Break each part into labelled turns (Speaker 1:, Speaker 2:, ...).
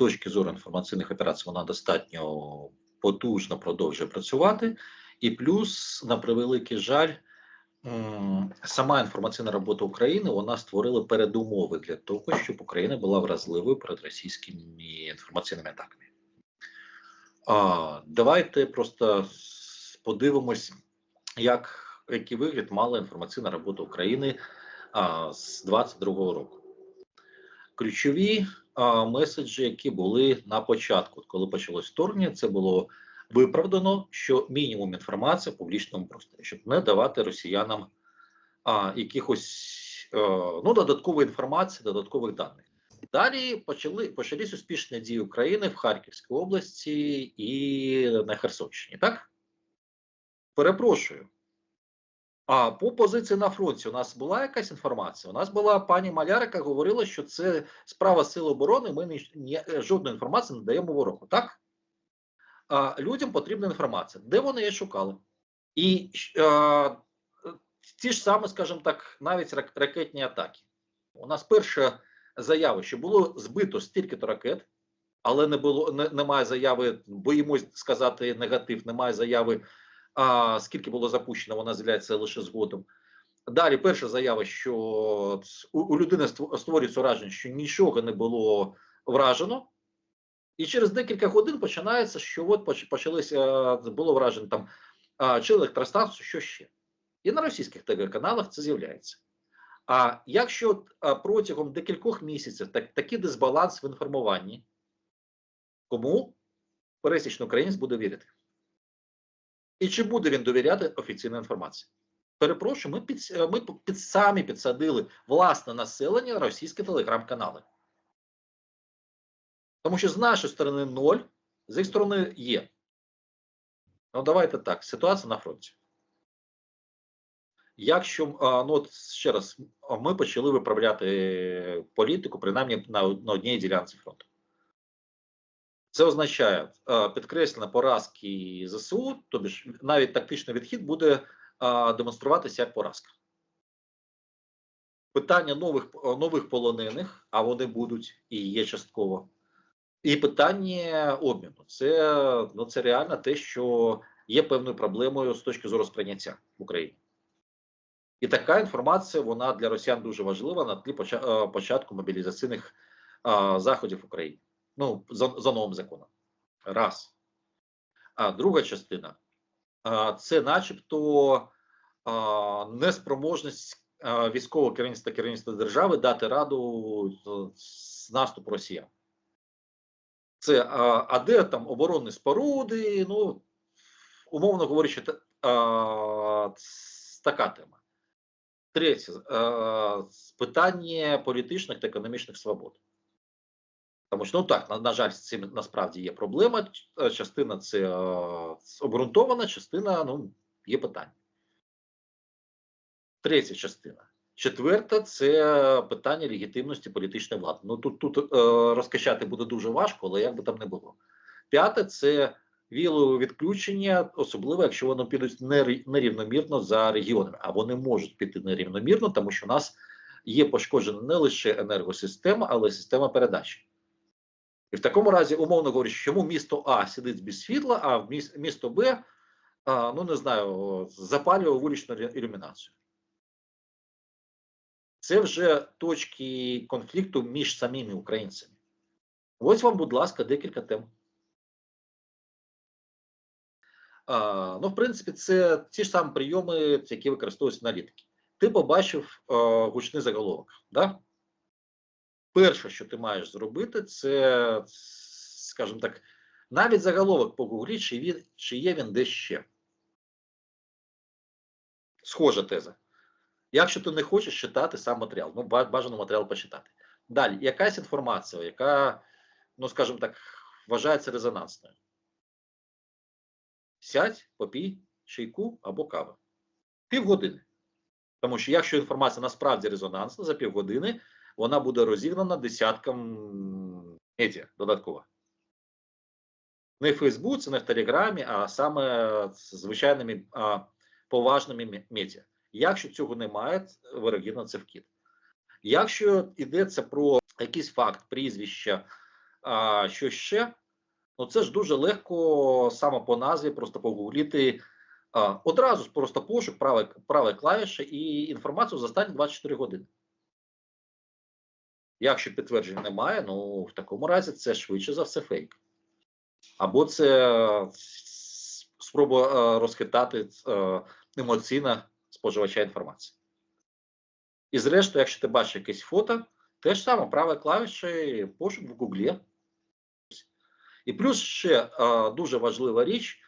Speaker 1: точки зору інформаційних операцій вона достатньо потужно продовжує працювати, і плюс, на превеликий жаль, сама інформаційна робота України вона створила передумови для того, щоб Україна була вразливою перед російськими інформаційними атаками. А, давайте просто подивимось, як який вигляд мала інформаційна робота України а, з 22-го року. Ключові а, меседжі, які були на початку, коли почалось вторгнення, це було виправдано, що мінімум інформації в публічному просторі, щоб не давати росіянам а, якихось е, ну, додаткової інформації, додаткових даних. Далі почали почались успішні дії України в Харківській області і на Херсонщині. Так перепрошую. А по позиції на фронті у нас була якась інформація. У нас була пані Маляр, яка говорила, що це справа Сил оборони. Ми ні, ні, жодної інформації не даємо ворогу. Так а, людям потрібна інформація. Де вони її шукали? І а, ті ж саме, скажімо так, навіть рак- ракетні атаки. У нас перша заява, що було збито стільки-то ракет, але не було не, немає заяви. Боїмось сказати негатив, немає заяви. А скільки було запущено, вона з'являється лише згодом. Далі перша заява, що у, людини створюється враження, що нічого не було вражено, і через декілька годин починається, що от почалися було вражено там чи електростанцію, що ще. І на російських ТВ-каналах це з'являється. А якщо протягом декількох місяців так, такий дисбаланс в інформуванні, кому пересічний українець буде вірити? І чи буде він довіряти офіційній інформації? Перепрошую, ми під, ми під самі підсадили власне населення російські телеграм-канали. Тому що з нашої сторони ноль, з їх сторони є. Ну, давайте так, ситуація на фронті. Якщо ну от ще раз, ми почали виправляти політику, принаймні на, на одній ділянці фронту. Це означає е, підкреслення поразки ЗСУ, тобі ж навіть тактичний відхід буде е, демонструватися як поразка. Питання нових е, нових полонених, а вони будуть і є частково. І питання обміну. Це, ну, це реально те, що є певною проблемою з точки зору сприйняття в Україні. І така інформація вона для росіян дуже важлива на тлі початку мобілізаційних заходів в Україні ну, за, за новим законом. Раз. А друга частина це начебто неспроможність військового керівництва керівництва держави дати раду з- наступу росіян. Це а, де там оборонні споруди, ну, умовно говорячи, така тема. Третє, питання політичних та економічних свобод. Тому що ну так, на, на жаль, з цим насправді є проблема. Е, Частина це е, обґрунтована, частина ну, є питання. Третя частина. Четверта це питання легітимності політичної влади. Ну тут тут е, розкачати буде дуже важко, але як би там не було. П'яте це вілове відключення, особливо якщо воно підуть нерівномірно за регіонами. А вони можуть піти нерівномірно, тому що у нас є пошкоджена не лише енергосистема, але й система передачі. І в такому разі, умовно говорячи, чому місто А сидить без світла, а місто Б, ну не знаю, запалює вуличну ілюмінацію. Це вже точки конфлікту між самими українцями. Ось вам, будь ласка, декілька тем. А, ну, в принципі, це ті ж самі прийоми, які використовують аналітики. Ти побачив а, гучний заголовок. Да? Перше, що ти маєш зробити, це, скажімо так, навіть заголовок по гуглі, чи, він, чи є він десь ще. Схожа теза. Якщо ти не хочеш читати сам матеріал, ну бажано матеріал почитати. Далі, якась інформація, яка, ну скажімо так, вважається резонансною. Сядь, попій чайку або кави. Півгодини. Тому що якщо інформація насправді резонансна, за півгодини вона буде розігнана десяткам медіа додатково. Не в Фейсбуці, не в Телеграмі, а саме з звичайними а, поважними медіа. Якщо цього немає, вирогідно це вкид. Якщо йдеться про якийсь факт, прізвища, А що ще? Ну це ж дуже легко саме по назві, просто погугліти одразу просто пошук, праве клавіше і інформацію за останні 24 години. Якщо підтверджень немає, ну в такому разі це швидше за все фейк. Або це е, спроба е, розхитати е, емоційно споживача інформації. І зрештою, якщо ти бачиш якесь фото, те ж саме праве клавіше пошук в Гуглі. І плюс ще дуже важлива річ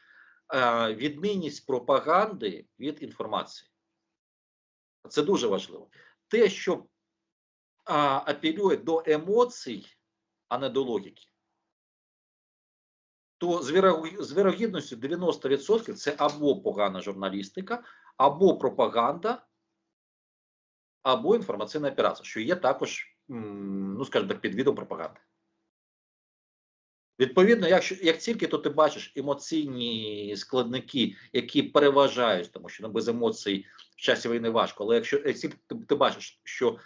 Speaker 1: відмінність пропаганди від інформації. Це дуже важливо. Те, що е, апелює до емоцій, а не до логіки, то з вірогідністю 90% це або погана журналістика, або пропаганда, або інформаційна операція, що є також, ну скажімо так, під відом пропаганди. Відповідно, якщо як тільки то ти бачиш емоційні складники, які переважають, тому що ну, без емоцій в часі війни важко, але якщо як тільки ти, ти бачиш, що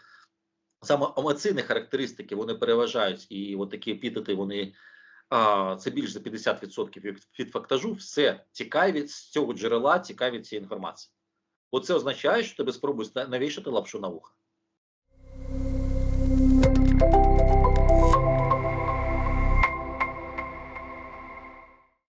Speaker 1: саме емоційні характеристики вони переважають, і от такі епітети, вони а, це більш за 50% від, фактажу, все цікаві з цього джерела, цікаві цієї інформації. Бо це означає, що тебе спробують на- навішати лапшу на вуха.